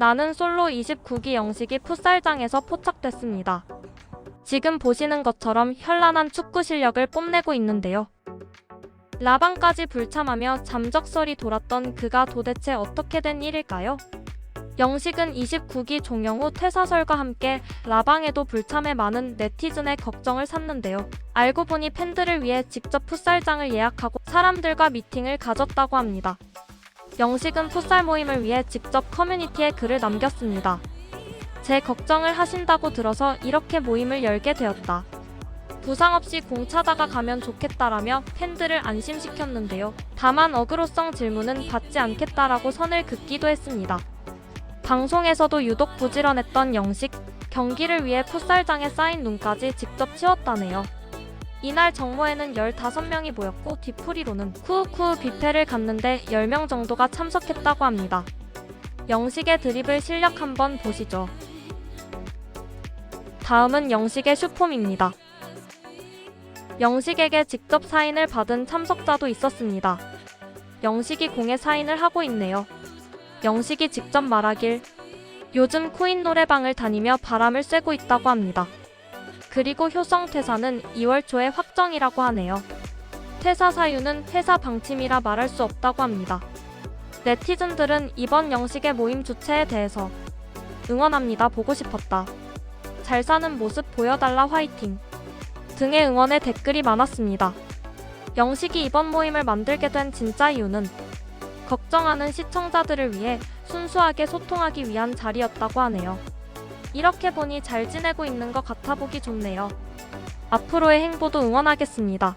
나는 솔로 29기 영식이 풋살장에서 포착됐습니다. 지금 보시는 것처럼 현란한 축구 실력을 뽐내고 있는데요. 라방까지 불참하며 잠적설이 돌았던 그가 도대체 어떻게 된 일일까요? 영식은 29기 종영 후 퇴사설과 함께 라방에도 불참해 많은 네티즌의 걱정을 샀는데요. 알고 보니 팬들을 위해 직접 풋살장을 예약하고 사람들과 미팅을 가졌다고 합니다. 영식은 풋살 모임을 위해 직접 커뮤니티에 글을 남겼습니다. 제 걱정을 하신다고 들어서 이렇게 모임을 열게 되었다. 부상 없이 공 차다가 가면 좋겠다라며 팬들을 안심시켰는데요. 다만 어그로성 질문은 받지 않겠다라고 선을 긋기도 했습니다. 방송에서도 유독 부지런했던 영식, 경기를 위해 풋살장에 쌓인 눈까지 직접 치웠다네요. 이날 정모에는 15명이 모였고 뒤풀이로는 쿠우쿠우 뷔페를 갔는데 10명 정도가 참석했다고 합니다. 영식의 드리블 실력 한번 보시죠. 다음은 영식의 슈폼입니다. 영식에게 직접 사인을 받은 참석자도 있었습니다. 영식이 공에 사인을 하고 있네요. 영식이 직접 말하길 요즘 코인 노래방을 다니며 바람을 쐬고 있다고 합니다. 그리고 효성 퇴사는 2월 초에 확정이라고 하네요. 퇴사 사유는 회사 방침이라 말할 수 없다고 합니다. 네티즌들은 이번 영식의 모임 주최에 대해서 응원합니다. 보고 싶었다. 잘 사는 모습 보여달라 화이팅. 등의 응원의 댓글이 많았습니다. 영식이 이번 모임을 만들게 된 진짜 이유는 걱정하는 시청자들을 위해 순수하게 소통하기 위한 자리였다고 하네요. 이렇게 보니 잘 지내고 있는 것 같아 보기 좋네요. 앞으로의 행보도 응원하겠습니다.